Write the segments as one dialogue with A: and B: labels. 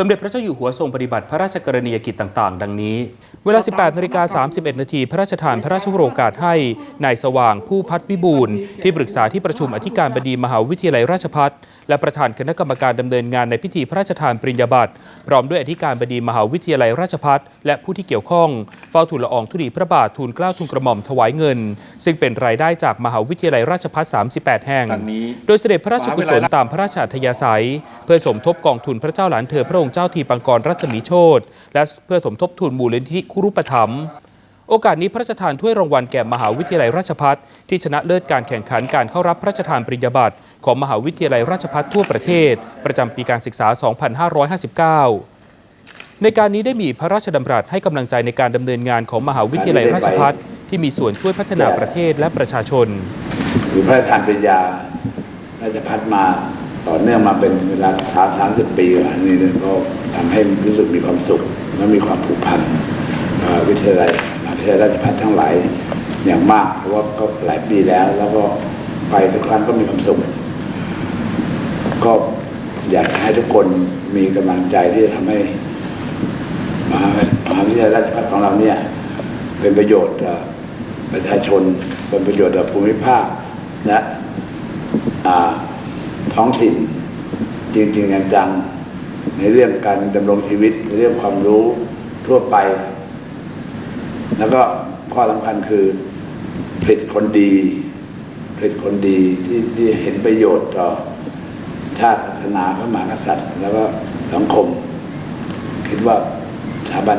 A: สมเด็จพระเจ้าอยู่หัวทรงปฏิบัติพระราชกรณียกิจต่าง ๆ ดังนี้ เวลา 18นาฬิกา31 นาที พระราชทานพระราชวโรกาสให้นายสว่างผู้พัฒวิบูลย์ที่ปรึกษาที่ประชุมอธิการบดีมหาวิทยาลัยราชภัฏและประธานคณะกรรมการดำเนินงานในพิธีพระราชทานปริญญาบัตรพร้อมด้วยอธิการบดีมหาวิทยาลัยราชภัฏและผู้ที่เกี่ยวข้อง เฝ้าทูลละอองธุลีพระบาททูลเกล้าทูลกระหม่อมถวายเงิน ซึ่งเป็นรายได้จากมหาวิทยาลัยราชภัฏ38 แห่ง โดยเสด็จพระราชกุศลตามพระราชอัธยาศัย เพื่อสมทบกองทุนพระเจ้าหลานเธอพระองค์เจ้าทีปังกรรัศมีโชตและเพื่อสมทบทุนมูลนิธิคุรุปถัมโอกาสนี้พระราชทานถ้วยรางวัลแก่มหาวิทยาลัยราชภัฏที่ชนะเลิศการแข่งขันการเข้ารับพระราชทานปริญญาบัตรของมหาวิทยาลัยราชภัฏทั่วประเทศ ประจำปีการศึกษา 2559ในการนี้ได้มีพระราชดำรัสให้กำลังใจในการดำเนินงานของมหาวิทยาลัยราชภัฏที่มีส่วนช่วยพัฒนาประเทศและประชาชน
B: หรือพระราชทานปริญญาราชพัฒมา ต่อเนื่องมาเป็นเวลาสามสามสิบปีอันนี้ก็ทำให้รู้สึกมีความสุขและมีความผูกพันวิทยาลัยมหาวิทยาลัยราชพัฒทั้งหลายอย่างมากเพราะว่าก็หลายปีแล้ว แล้วก็ไปทุกครั้งก็มีความสุขก็อยากให้ทุกคนมีกำลังใจที่จะทำให้มหาวิทยาลัยราชภัฏของเราเนี่ย เป็นประโยชน์ต่อประชาชนเป็นประโยชน์ต่อภูมิภาคและอ่า ท้องถิ่น จริงๆจังๆในเรื่องการดำรงชีวิตในเรื่องความรู้ทั่วไป แล้วก็ข้อสำคัญคือผลิตคนดีผลิตคนดีที่ที่เห็นประโยชน์ต่อชาติศาสนาพระมหากษัตริย์ แล้วก็สังคม คิดว่าสถาบัน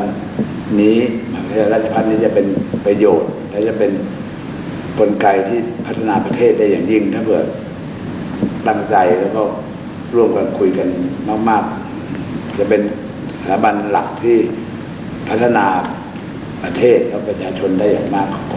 B: นี้มหาวิทยาลัยราชภัฏนี้จะเป็นประโยชน์ และจะเป็นกลไกที่พัฒนาประเทศได้อย่างยิ่งถ้าเผื่อ ตั้งใจแล้วก็ร่วมกันคุยกันมาก ๆ จะเป็นสถาบันหลักที่พัฒนาประเทศและประชาชนได้อย่างมากขอ